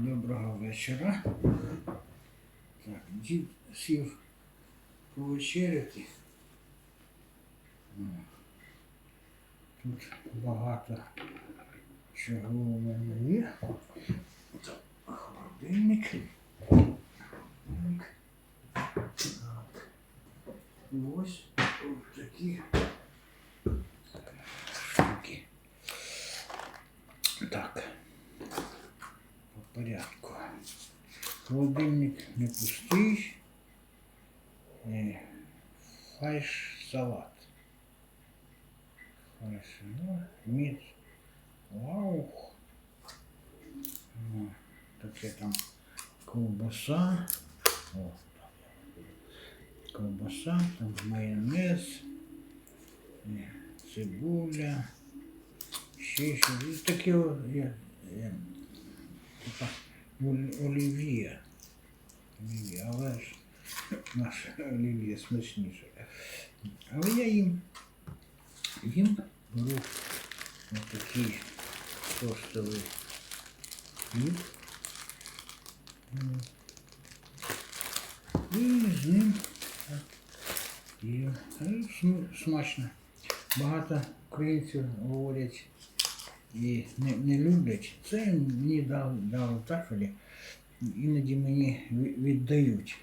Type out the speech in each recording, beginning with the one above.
Доброго вечора. Так, дід сів повечеряти. Тут багато чого у мене є. Холодильник. Так. Ось Холодильник не пустий. Е, Фарш салат. Фарш, ну, мід. Вау. Ну, таке там ковбаса. О, так. Ковбаса, там майонез, е, цибуля. Ще щось. Таке о, є, є, типа оль- олів'є. Олів'є, але ж наше олів'є смачніше. Але я їм, їм беру отакий тостовий хліб. М. І з ним так, їм. Е, см- смачно. Багато українців говорять І не, не люблять. Це мені дали так, що іноді мені віддають.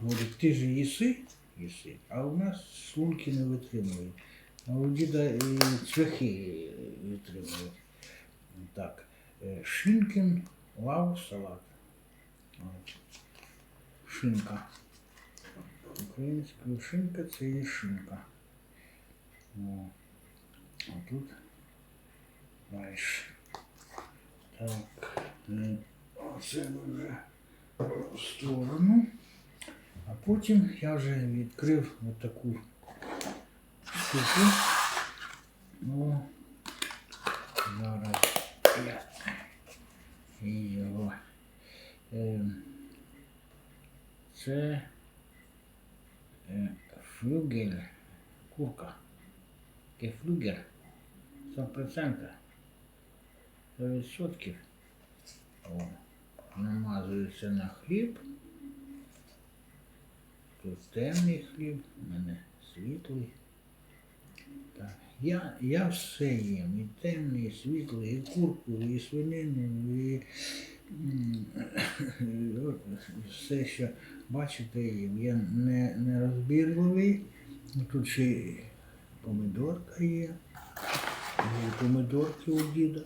Говорять, ти ж їси, їси, а у нас шлунки не витримують. А у діда і цвяхи витримують. Так. е, Шинкін, лав, салат. Шинка. Українською шинка це є шинка. А тут дальше. Так. е, Оце ми вже в сторону. А потім я вже відкрив отаку штуку. Ну, зараз я його. Е, це е, флюгель, курка. Кефлюгер. 100%. 100%. О, намазується на хліб. Тут темний хліб, у мене світлий. Так. Я, я все їм. І темний, і світлий, і курку, і свинину, і все, що бачите, їм. Я не, не розбірливий. Тут ще помидорка є. Помидорки у діда.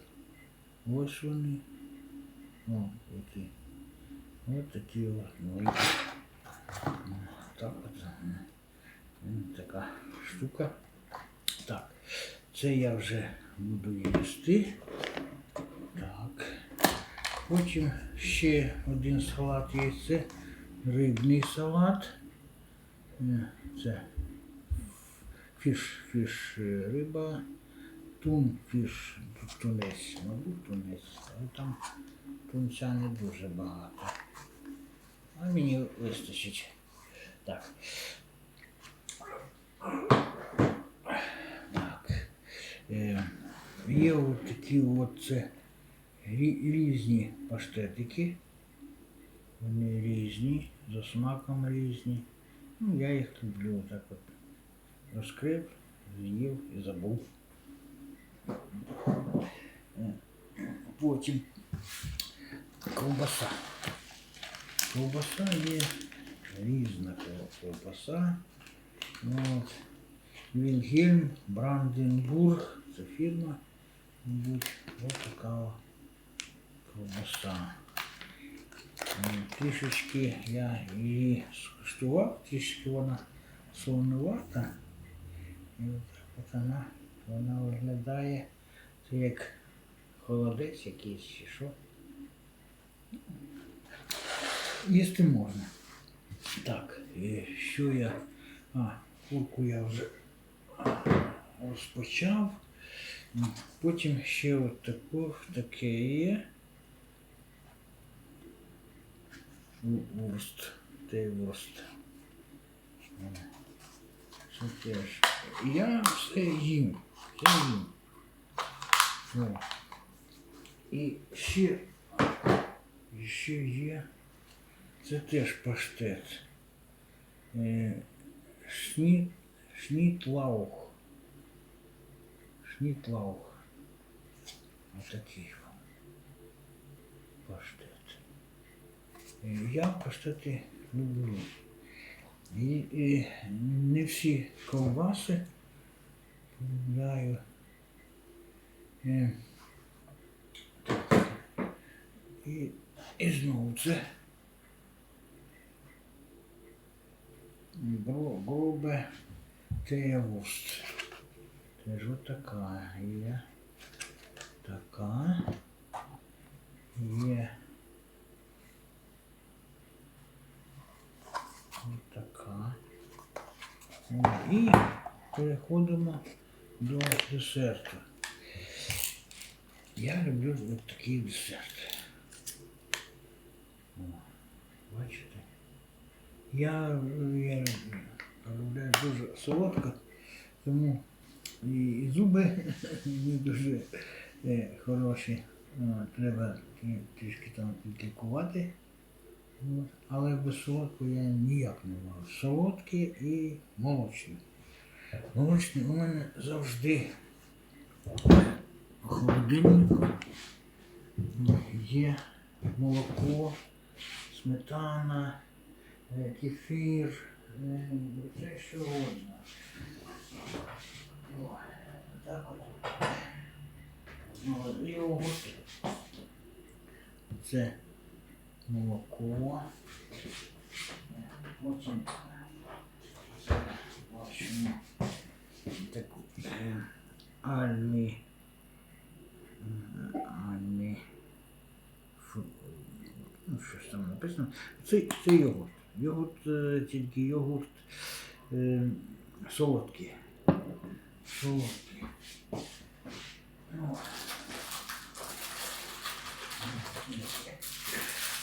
Ось вони. О, які. Ось такі от великі. Так от. Така штука. Так. Це я вже буду їсти. Так. Потім ще один салат є. Це рибний салат. Е, Це фіш, фіш е, риба, тун, фіш, тут тунець, мабуть, тунець, але там тунця не дуже багато. А мені вистачить. Так. Так. Е, є от такі от це різні паштетики. Вони різні, за смаком різні. Ну, я їх люблю так от. Розкрив, з'їв і забув. Потім ковбаса. Ковбаса є різна ков- ковбаса. От. Вільгельм, Бранденбург, це фірма. Мабуть, ось така ковбаса. Трішечки я її скуштував, трішки вона солонувата. І от так от вона, вона виглядає це як холодець якийсь чи що. Їсти можна. Так, що я. А, курку я вже розпочав. Потім ще от таку, таке є. Вурст. Той вурст. Я все їм. Їм. І ще ще є. Це теж паштет. Е, шні, шнітлаух. Шнітлаух. Отакий вам. Паштет. Е, Я паштети люблю. І, і не всі ковбаси полюбляю. Е. І, і знову це гру- грубе теявуст. Теж от така є. Така. Є. Ось така. І переходимо до десерту. Я люблю от такий десерт. Бачите? Я, я полюбляю дуже солодко, тому і, зуби не дуже е, хороші. Треба трішки там підлікувати. Але без солодкого я ніяк не можу. Солодкі і молочні. Молочні у мене завжди в холодильнику є молоко, сметана, е, кефір, е, все що угодно. О, Так от. Йогурт. Це молоко. Потім бачимо е, Альмі. Ну, щось там написано. Це, це йогурт. Йогурт, е, тільки йогурт е, солодкий. Солодкий. Ну,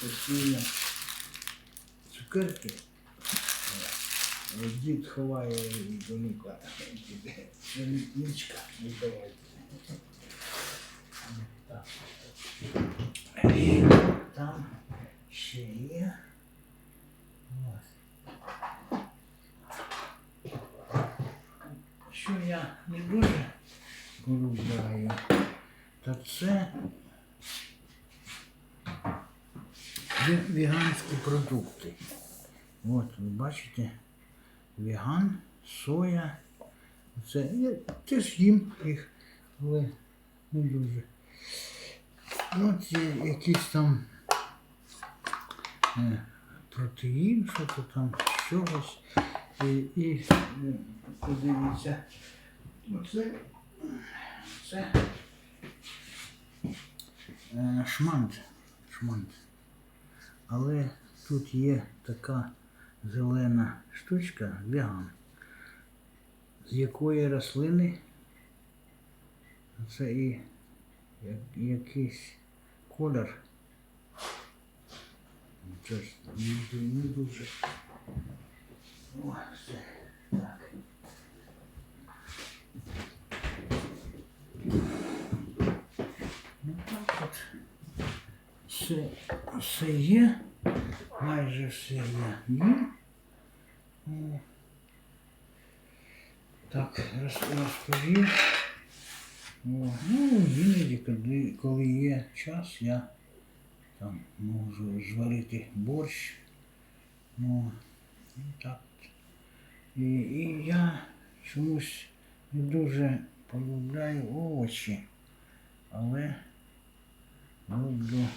постійно цукерки. Дід ховає донука. Нічка, не давайте. Так. Там ще є. Що я не дуже полюбляю, то це ве- веганські продукти. От, ви бачите, веган, соя. Це я теж їм їх, але не дуже. От є якийсь там е, протеїн, що то там чогось. І, і е, подивіться, оце це е, шмант. шмант. Але тут є така зелена штучка, веган, з якої рослини це і як- якийсь колір. Не дуже. О, все. Так. Ну так от. Все, все є. Майже все я їм. Так, роз- розповів. О, ну, іноді, коли, коли є час, я там можу зварити борщ. Ну, і так. І, і я чомусь не дуже полюбляю овочі, але люблю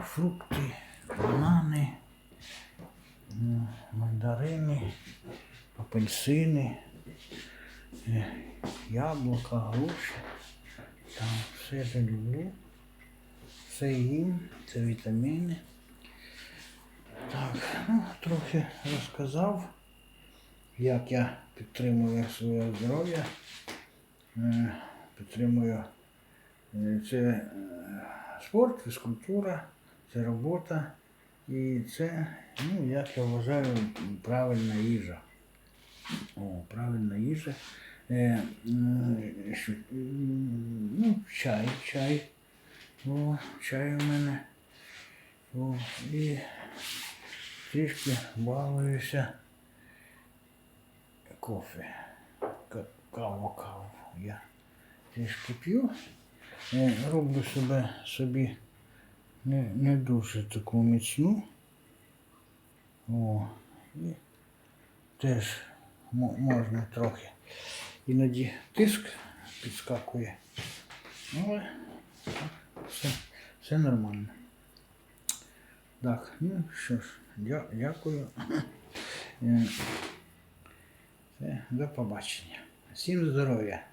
фрукти, банани, мандарини, апельсини, е, яблука, груші. Там все це люблю. Все їм, це вітаміни. Так, ну, трохи розказав, як я підтримую своє здоров'я. Е, Підтримую е, це спорт, фізкультура, це робота. І це, ну, як я вважаю, правильна їжа. О, правильна їжа. Е, ну, чай, чай. О, чай у мене О, і трішки балуюся кофе. Ка- Каву, каву. Я трішки п'ю. Е, Роблю себе собі не, не дуже таку міцну. О, і теж можна трохи. Іноді тиск підскакує. Але все, все нормально. Так, ну що ж, дя, дякую. Е, Все, до побачення. Всім здоров'я.